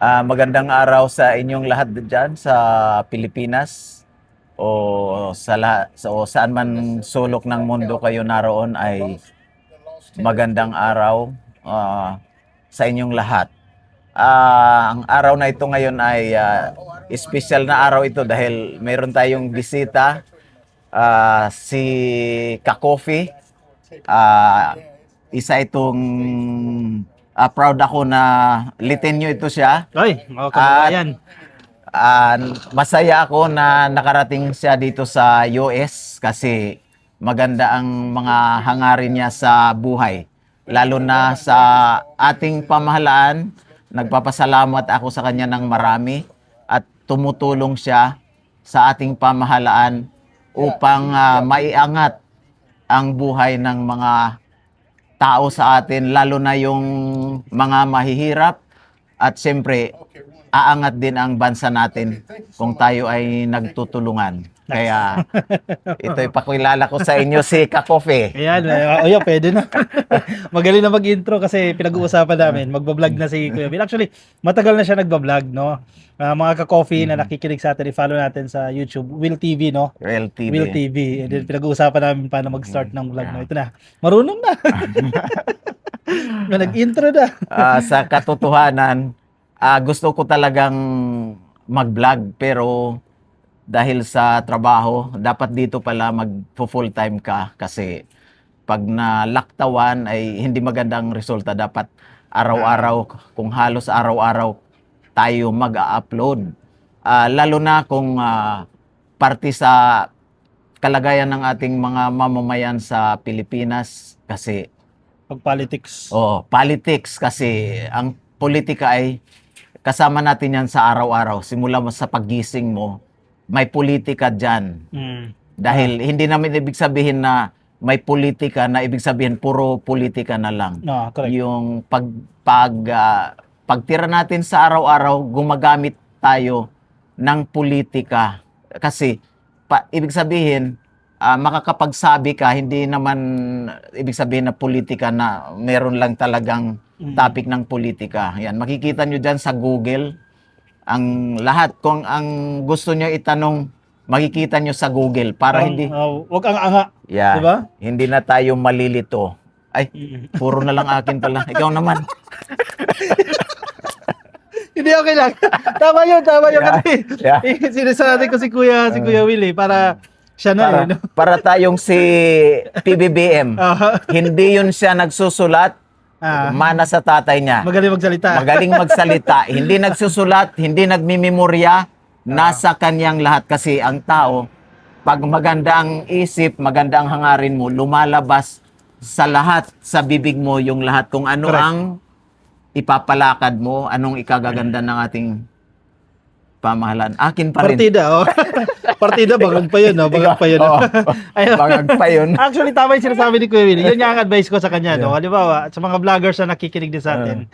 Ah, magandang araw sa inyong lahat diyan sa Pilipinas o sa la- sa- o saan man sulok ng mundo kayo naroon ay magandang araw ah, sa inyong lahat. Ah, ang araw na ito ngayon ay ah, special na araw ito dahil mayroon tayong bisita ah, si Kakofi. Ah, isa itong ah, proud ako na litenyo ito siya. Ay, mga At- kababayan. Ah, masaya ako na nakarating siya dito sa US kasi maganda ang mga hangarin niya sa buhay. Lalo na sa ating pamahalaan, nagpapasalamat ako sa kanya ng marami at tumutulong siya sa ating pamahalaan upang ah, maiangat ang buhay ng mga tao sa atin, lalo na yung mga mahihirap. At siyempre aangat din ang bansa natin kung tayo ay nagtutulungan. Kaya ito ipakilala ko sa inyo si Kakofe. Ayan, uh, oh, yeah, pwede na. Magaling na mag-intro kasi pinag-uusapan namin. Magbablog na si Kuya Bill. Actually, matagal na siya nagbablog, no? Ah, mga ka-coffee na nakikinig sa atin, i-follow natin sa YouTube, Will TV, no? Real TV. Will TV. And then pinag-uusapan namin paano mag-start ng vlog. No? Ito na. Marunong na. na nag-intro na. Ah, sa katotohanan, ah, gusto ko talagang mag-vlog pero dahil sa trabaho, dapat dito pala mag full time ka kasi pag nalaktawan ay hindi magandang resulta. Dapat araw-araw, kung halos araw-araw tayo mag-upload. Ah, lalo na kung ah, parte sa kalagayan ng ating mga mamamayan sa Pilipinas kasi Pag politics. Oh, politics kasi ang politika ay kasama natin yan sa araw-araw. Simula mo sa paggising mo, may politika dyan. Mm. Dahil hindi namin ibig sabihin na may politika na ibig sabihin puro politika na lang. No, correct. Yung pag pag ah, pagtira natin sa araw-araw, gumagamit tayo ng politika kasi pa, ibig sabihin ah, makakapagsabi ka hindi naman ibig sabihin na politika na meron lang talagang. Topic ng politika. Yan, makikita nyo dyan sa Google ang lahat kung ang gusto nyo itanong makikita nyo sa Google para Parang, hindi ah, wag ang anga. yeah, Diba? hindi na tayo malilito. Ay, Mm. puro na lang akin pala. Ikaw naman. Hindi okay lang. tama yun, tama yun. Yeah, Kasi yeah. eh, sinasabi ko si Kuya, si Kuya Willie para siya na Para, eh. No? para tayong si PBBM. Ah, Hindi yun siya nagsusulat, ah, mana sa tatay niya. magaling magsalita. Magaling magsalita. hindi nagsusulat, hindi nagmimemorya. Nasa kanyang lahat kasi ang tao, pag maganda ang isip, maganda ang hangarin mo, lumalabas sa lahat, sa bibig mo yung lahat kung ano Correct. ang ipapalakad mo, anong ikagaganda ng ating pamahalaan. Akin pa rin. Partida, oh. Partida, bangag pa yun, no? Bangag pa yun. Ayun. Bangag pa yun. Actually, tama yung sinasabi ni Kuya Willie. Yun ang advice ko sa kanya, no? Halimbawa, sa mga vloggers na nakikinig din sa atin,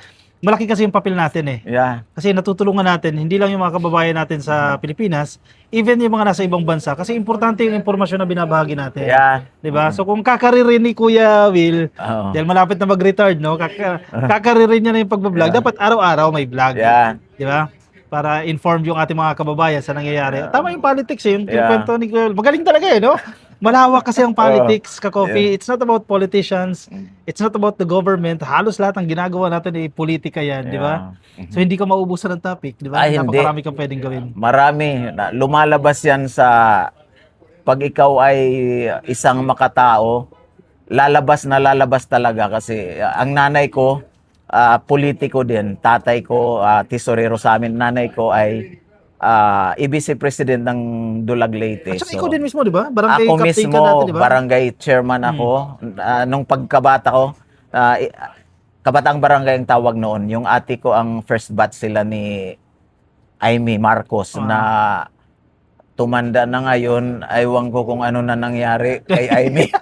malaki kasi yung papel natin eh. Yeah. Kasi natutulungan natin, hindi lang yung mga kababayan natin sa Pilipinas, even yung mga nasa ibang bansa. Kasi importante yung impormasyon na binabahagi natin. Yeah. ba? So kung kakaririn ni Kuya Will, Oo. dahil malapit na mag-retard, no? Kaka, kakaririn niya na yung pagbablog. Yeah. Dapat araw-araw may vlog. Yeah. ba? Para inform yung ating mga kababayan sa nangyayari. Tama yung politics eh, yung Yeah. kwento ni Kuya. Magaling talaga eh, no? Malawak kasi ang politics, ka-coffee. Yeah. It's not about politicians. It's not about the government. Halos lahat ng ginagawa natin ay politika yan, di ba? Yeah. So hindi ka maubusan ng topic, di ba? Ay. Napakarami kang pwedeng gawin. Marami. Lumalabas yan sa pag ikaw ay isang makatao, lalabas na lalabas talaga kasi uh, ang nanay ko, ah, politiko din. Tatay ko, ah, tesorero sa amin. Nanay ko ay ah, EBC President ng Dulag Leyte. At saka So, ikaw din mismo, di ba? Barangay ako captain mismo, ka dati, di ba? Hmm. barangay chairman ako. Ah, nung pagkabata ko, i- kabatang barangay ang tawag noon. Yung ate ko ang first batch sila ni Amy Marcos Ah. na tumanda na ngayon. Aywan ko kung ano na nangyari kay Amy.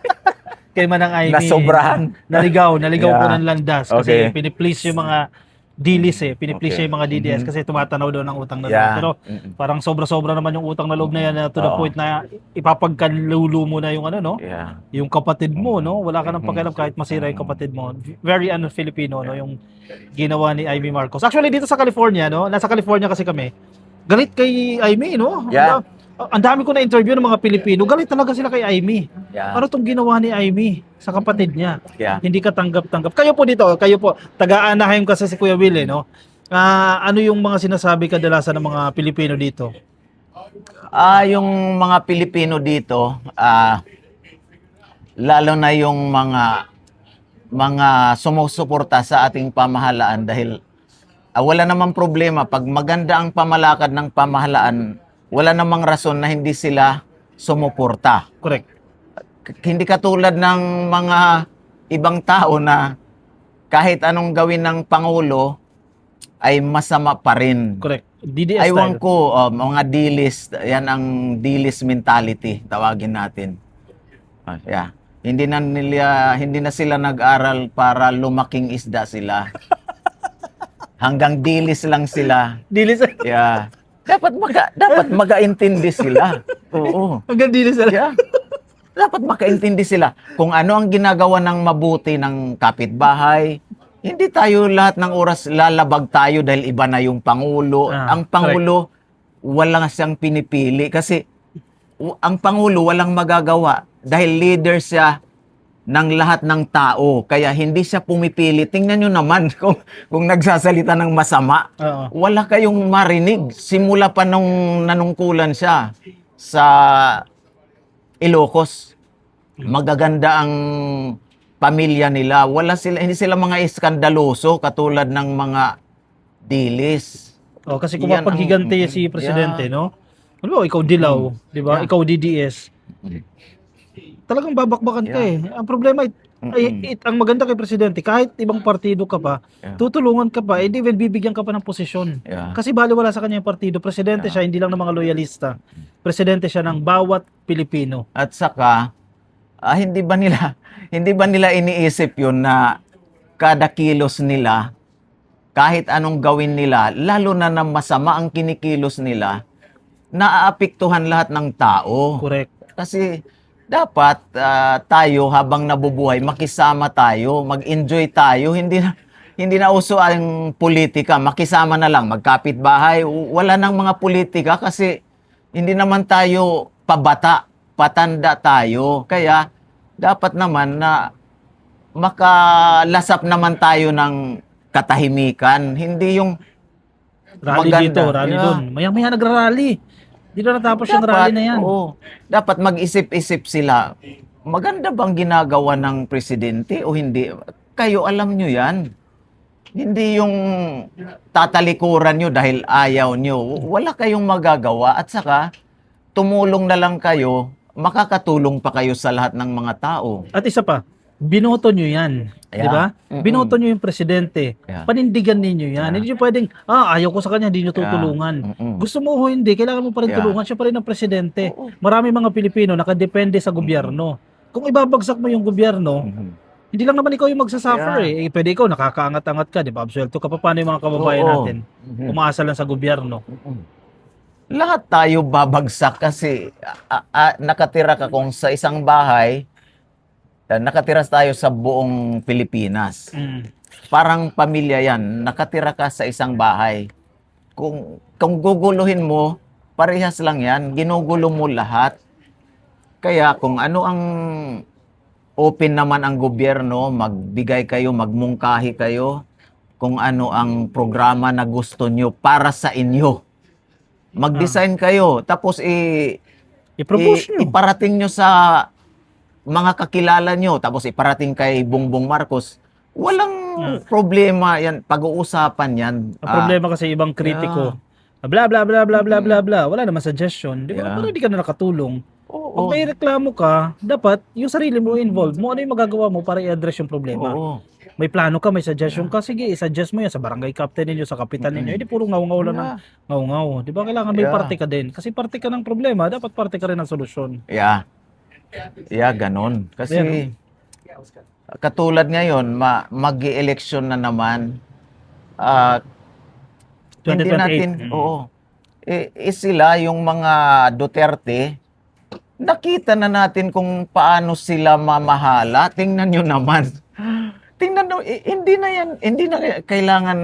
Kay Manang Ivy. na sobrahan. Naligaw, naligaw Yeah. po ng landas. Kasi Okay. piniplease yung mga dilis eh. Piniplease Okay. yung mga DDS Mhm. kasi tumatanaw daw ng utang na loob. Yeah. Pero Mm-mm. parang sobra-sobra naman yung utang na loob na yan na to the Oo. point na ipapagkalulo mo na yung ano, no? Yeah. Yung kapatid mo, no? Wala ka nang Mhm. pakialam kahit masira yung kapatid mo. Very ano Filipino, no? Yung ginawa ni Amy Marcos. Actually, dito sa California, no? Nasa California kasi kami. Galit kay Amy, no? Yeah. Ang- Ang dami ko na interview ng mga Pilipino. Galit talaga sila kay Amy. Yeah. Ano tong ginawa ni Amy sa kapatid niya? Yeah. Hindi ka tanggap-tanggap. Kayo po dito, kayo po, taga-Anaheim kasi si Kuya Will, eh, no? Ah, ano yung mga sinasabi kadalasan ng mga Pilipino dito? Ah, yung mga Pilipino dito, ah lalo na yung mga mga sumusuporta sa ating pamahalaan dahil ah, wala namang problema pag maganda ang pamalakad ng pamahalaan, wala namang rason na hindi sila sumuporta. Correct. Hindi katulad ng mga ibang tao na kahit anong gawin ng pangulo ay masama pa rin. Correct. DDS Aywan style. ko, oh, mga dilis, yan ang dilis mentality, tawagin natin. Ah, yeah. Hindi na nila, hindi na sila nag-aral para lumaking isda sila. Hanggang dilis lang sila. Dilis. Yeah. Dapat maga, dapat magaintindi sila. Oo. Hanggang dilis sila. Yeah. Dapat makaintindi sila kung ano ang ginagawa ng mabuti ng kapitbahay. Hindi tayo lahat ng oras lalabag tayo dahil iba na yung Pangulo. Ah, ang Pangulo, walang siyang pinipili kasi ang Pangulo walang magagawa dahil leader siya ng lahat ng tao. Kaya hindi siya pumipili. Tingnan nyo naman kung, kung nagsasalita ng masama Oo. wala kayong marinig. Simula pa nung nanungkulan siya sa Ilocos. Magaganda ang pamilya nila. Wala sila, hindi sila mga iskandaloso katulad ng mga dilis. Oh, kasi kung mapaghiganti si presidente, no? Ano ba, ikaw dilaw, di ba? Yeah. Ikaw DDS. Talagang babakbakan ka eh. Ang problema, it, ay, it- ang maganda kay presidente, kahit ibang partido ka pa, Yeah. tutulungan ka pa, hindi even bibigyan ka pa ng posisyon. Yeah. Kasi bali wala sa kanya yung partido. Presidente siya, hindi lang ng mga loyalista. Presidente siya ng bawat Pilipino. At saka, ah, hindi ba nila hindi ba nila iniisip yun na kada kilos nila kahit anong gawin nila, lalo na na masama ang kinikilos nila, naaapektuhan lahat ng tao. Correct. Kasi dapat ah, tayo habang nabubuhay, makisama tayo, mag-enjoy tayo, hindi na hindi na uso ang politika, makisama na lang, magkapit bahay, wala nang mga politika kasi hindi naman tayo pabata, patanda tayo. Kaya dapat naman na makalasap naman tayo ng katahimikan, hindi yung Rally Maganda. dito, rally Yeah. doon. Maya-maya nagra-rally. Di na natapos yung rally na yan. Oo, dapat mag-isip-isip sila. Maganda bang ginagawa ng presidente o hindi? Kayo alam nyo yan. Hindi yung tatalikuran nyo dahil ayaw nyo. Wala kayong magagawa at saka tumulong na lang kayo, makakatulong pa kayo sa lahat ng mga tao. At isa pa, binoto nyo yan. Di Yeah. ba? Mm-mm. Binoto nyo yung presidente. Yeah. Panindigan ninyo yan. Yeah. Hindi nyo pwedeng, ah, ayaw ko sa kanya, hindi nyo tutulungan. Mm-mm. Gusto mo o hindi, kailangan mo pa rin Yeah. tulungan. Siya pa rin ang presidente. Oo. Marami mga Pilipino nakadepende sa gobyerno. Kung ibabagsak mo yung gobyerno, Mhm. hindi lang naman ikaw yung magsasuffer Yeah. eh. eh. Pwede ikaw, nakakaangat-angat ka, di ba? Absuelto ka pa, paano yung mga kababayan Oo. natin? Mhm. Umaasa lang sa gobyerno. lahat tayo babagsak kasi a- a- nakatira ka kung sa isang bahay, ah, nakatira tayo sa buong Pilipinas. Mm. Parang pamilya yan, nakatira ka sa isang bahay. Kung, kung guguluhin mo, parehas lang yan, ginugulo mo lahat. Kaya kung ano ang open naman ang gobyerno, magbigay kayo, magmungkahi kayo, kung ano ang programa na gusto nyo para sa inyo. Mag-design kayo, tapos i, I-propose nyo. iparating nyo sa mga kakilala nyo, tapos iparating kay Bongbong Marcos. Walang Hmm. problema yan, pag-uusapan yan. Ang problema kasi ibang kritiko. Bla bla bla bla bla bla bla. Wala naman suggestion. Di ba? Yeah. Para di ka na nakatulong. Oo, Pag may reklamo ka, dapat yung sarili mo involved mo. Ano yung magagawa mo para i-address yung problema? oo. May plano ka, may suggestion ka. Sige, i-suggest mo yan sa barangay captain ninyo, sa kapitan ninyo. Hindi puro ngaw-ngaw lang ng Yeah. ngaw-ngaw. Di ba? Kailangan may Yeah. parte ka din. Kasi parte ka ng problema, dapat parte ka rin ng solusyon. Yeah. Yeah, ganon. Kasi Yan. katulad ngayon, ma mag election na naman. hindi 2028. natin, Mm. oo. Eh, eh, sila, yung mga Duterte, nakita na natin kung paano sila mamahala. Tingnan nyo naman. Tingnan nyo, eh, hindi na yan, hindi na kailangan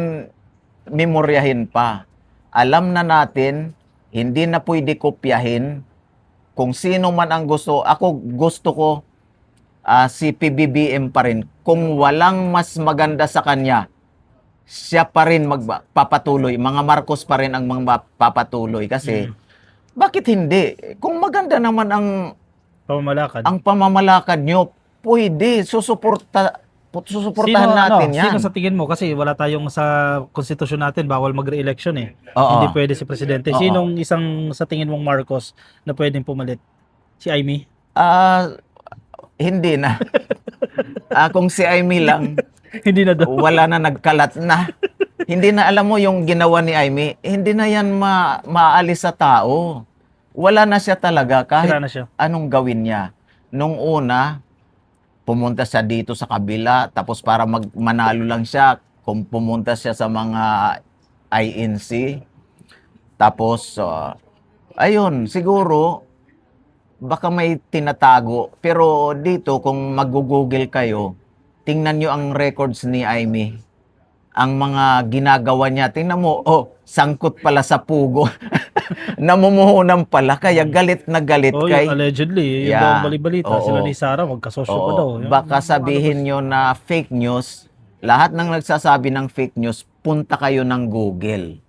memoryahin pa. Alam na natin, hindi na pwede kopyahin kung sino man ang gusto. Ako gusto ko ah, si PBBM pa rin. Kung walang mas maganda sa kanya, siya pa rin magpapatuloy. Mga Marcos pa rin ang mga papatuloy. Kasi, Mm. bakit hindi? Kung maganda naman ang Pamamalakad. ang pamamalakad nyo, pwede. Susuporta, susuportahan Sino, natin ano, yan. Sino sa tingin mo? Kasi wala tayong sa konstitusyon natin, bawal magre-election eh. Oo. Hindi pwede si presidente. Oo. Sinong isang sa tingin mong Marcos na pwedeng pumalit? Si Amy? Ah, hindi na. Ah, kung si Amy lang, Hindi na daw. wala na nagkalat na. hindi na alam mo yung ginawa ni Amy, hindi na yan ma maalis sa tao. Wala na siya talaga kahit Sira na siya. anong gawin niya. Nung una, pumunta siya dito sa kabila, tapos para magmanalo lang siya, kung pumunta siya sa mga INC, tapos, ah, ayun, siguro, baka may tinatago. Pero dito, kung mag-google kayo, tingnan nyo ang records ni Amy. Ang mga ginagawa niya. Tingnan mo, oh, sangkot pala sa pugo. Namumuhunan pala, kaya galit na galit Oh, kay... yung allegedly, yung Yeah. balibalita, Oo. sila ni Sarah, magkasosyo pa Oo, daw. Yung- baka sabihin nyo na fake news, lahat ng nagsasabi ng fake news, punta kayo ng Google.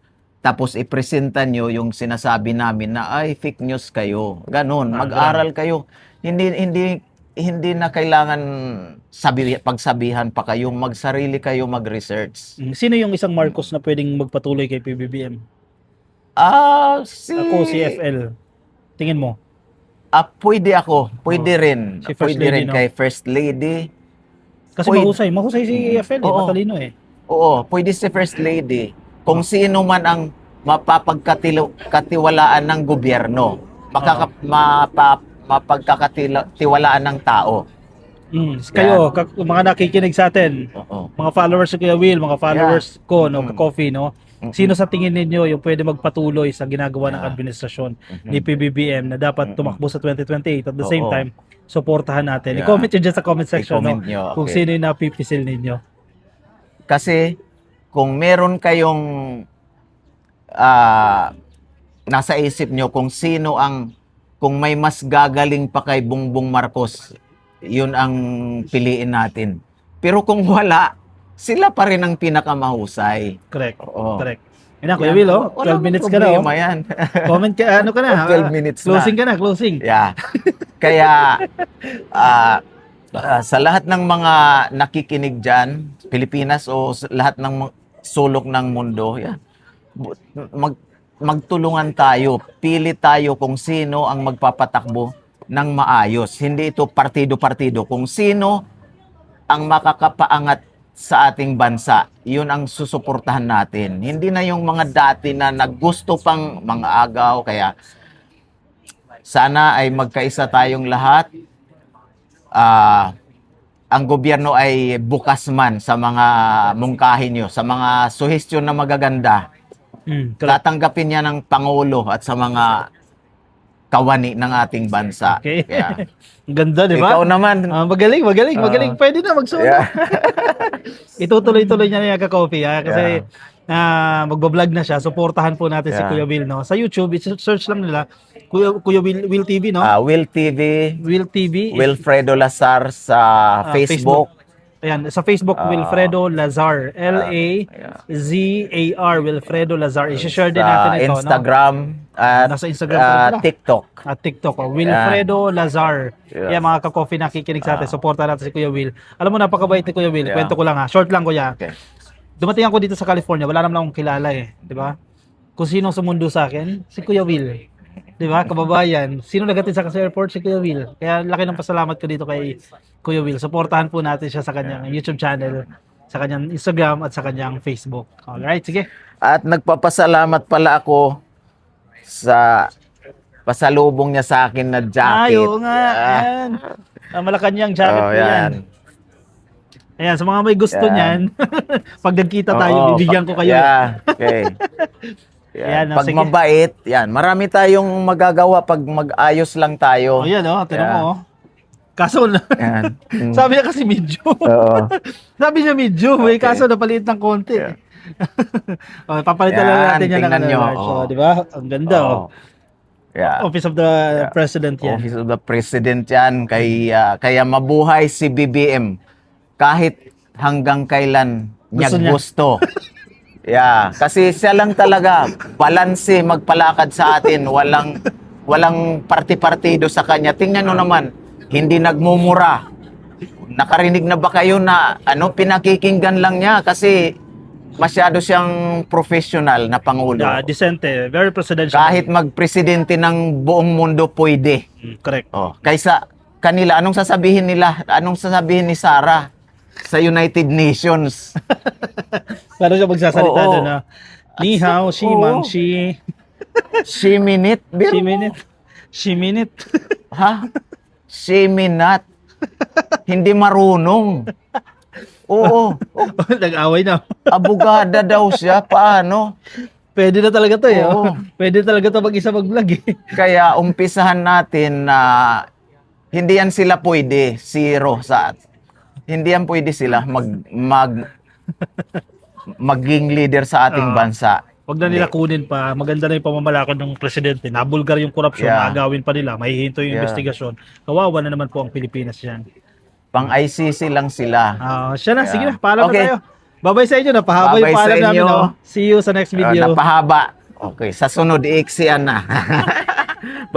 Tapos ipresenta nyo yung sinasabi namin na ay fake news kayo. Ganon, Ah, mag-aral kayo. Hindi hindi hindi na kailangan sabi pagsabihan pa kayo, magsarili kayo mag-research. Mm, Sino yung isang Marcos na pwedeng magpatuloy kay PBBM? Ah, si Ako, si FL. Tingin mo? Ah, pwede ako. Pwede Oo. rin. Si First pwede Lady, rin no? kay First Lady. Kasi Pwede. mahusay. Mahusay si FL, eh, Oo. matalino eh. Oo, pwede si First Lady. Kung sino man ang mapapagkatiwalaan ng gobyerno, makaka, mapa, mapagkakatiwalaan ng tao. Mm. Kayo, kak- mga nakikinig sa atin, Oo. mga followers ko Kuya Will, mga followers ko, no, Mm. ka-coffee, no? Sino sa tingin ninyo yung pwede magpatuloy sa ginagawa ng administrasyon ni PBBM na dapat tumakbo sa 2028 at the same time, suportahan natin. Yeah. I-comment yun dyan sa comment section, no? Nyo, Kung okay. sino yung napipisil ninyo. Kasi kung meron kayong ah, nasa isip nyo kung sino ang kung may mas gagaling pa kay Bongbong Marcos, yun ang piliin natin. Pero kung wala, sila pa rin ang pinakamahusay. Correct. Oo. Correct. Yan na, Kuya Will, oh. Wala 12 minutes ka na, oh. yan. Comment ka, ano ka na? 12 minutes Closing na. ka na, closing. Yeah. Kaya ah, ah, sa lahat ng mga nakikinig dyan, Pilipinas o lahat ng sulok ng mundo, yeah, bu- mag, magtulungan tayo. Pili tayo kung sino ang magpapatakbo ng maayos. Hindi ito partido-partido. Kung sino ang makakapaangat sa ating bansa, yun ang susuportahan natin. Hindi na yung mga dati na naggusto pang mga agaw, kaya sana ay magkaisa tayong lahat. Ah, ang gobyerno ay bukas man sa mga mungkahin nyo, sa mga suhestyon na magaganda. Mm. Tatanggapin niya ng Pangulo at sa mga kawani ng ating bansa. Okay. Ang Ganda, di ba? ikaw naman. Ah, magaling, magaling, Ah. magaling. Pwede na magsulat. Yeah. Itutuloy-tuloy niya na yung ka-coffee, ha? Kasi Yeah. ah, magbablog na siya. Suportahan po natin si Yeah. Kuya Will, no? Sa YouTube, search lang nila. Kuya, Kuya Will, Will TV, no? Ah, Will TV, Will TV. Wilfredo Lazar sa Ah, Facebook. Ayan, sa Facebook, Ah. Wilfredo Lazar. Yeah. L-A-Z-A-R, Wilfredo Lazar. I-share din natin ito, no? Instagram at Nasa Instagram pala. TikTok. At TikTok, oh, Wilfredo Lazar. Yeah. Yan, mga ka-coffee nakikinig sa atin. Ah. Supportan natin si Kuya Will. Alam mo, napakabait ni Kuya Will. Yeah. Kwento ko lang ha. Short lang, Kuya. Okay. Dumating ako dito sa California, wala naman akong kilala eh. Di ba? Kung sino sumundo sa akin, si Kuya Will. Di ba? Kababayan. Sino nagatid sa sa airport? Si Kuya Will. Kaya laki ng pasalamat ko dito kay Kuya Will. Supportahan po natin siya sa kanyang YouTube channel, sa kanyang Instagram at sa kanyang Facebook. Alright, sige. At nagpapasalamat pala ako sa pasalubong niya sa akin na jacket. Ay, oo nga. Ah, Yan. Ah, Malacanang jacket oh, po yan. yan. Ayan, sa mga may gusto Yan. niyan, pag nagkita tayo, Oo, bibigyan ko pag- kayo. Yeah, okay. Yan. Ayan, oh, pag sige. mabait, yan. Marami tayong magagawa pag mag-ayos lang tayo. Oh, yan, oh. Tignan Yeah. mo, oh. Kaso, na. Mm. sabi niya kasi medyo. Oo. sabi niya medyo, may Okay. kaso napaliit ng konti. Yeah. oh, papalitan lang natin yan ng tingnan ano, large. oh. Oh, di ba? Ang ganda, oh. Oo. Yeah. Office of the President yan. Office of the President yan. Kay, ah, kaya mabuhay si BBM. Kahit hanggang kailan niya Gusto niya. gusto. yeah. Kasi siya lang talaga balanse magpalakad sa atin. Walang walang parti-partido sa kanya. Tingnan nyo naman, hindi nagmumura. Nakarinig na ba kayo na ano pinakikinggan lang niya kasi masyado siyang professional na pangulo. Yeah, decente, very presidential. Kahit magpresidente ng buong mundo pwede. Mm, correct. Oh, kaysa kanila anong sasabihin nila? Anong sasabihin ni Sarah sa United Nations? Pero siya magsasalita Oo. doon na, Ni hao, shi Oo. man, shi, She minute, shi mo. minute, shi minute. Ha? She minute. Hindi marunong. Oo, Nag-away na. abogada daw siya. Paano? Pwede na talaga to eh. Oo. oh. Pwede talaga to mag-isa mag-vlog eh. Kaya umpisahan natin na hindi yan sila pwede, zero sa hindi yan pwede sila mag mag maging leader sa ating bansa. Huwag na nila kunin pa. Maganda na yung pamamalakad ng presidente. Nabulgar yung korupsyon. Yeah. Agawin pa nila. Mahihinto yung Yeah. investigasyon. Kawawa na naman po ang Pilipinas yan. Pang ICC lang sila. Ah, siya na. Sige Yeah. na. Paalam Okay. na tayo. Babay sa inyo. Napahaba yung Babay sa paalam namin. Oh. See you sa next Uh, video. napahaba. Okay, sa sunod iiksian na.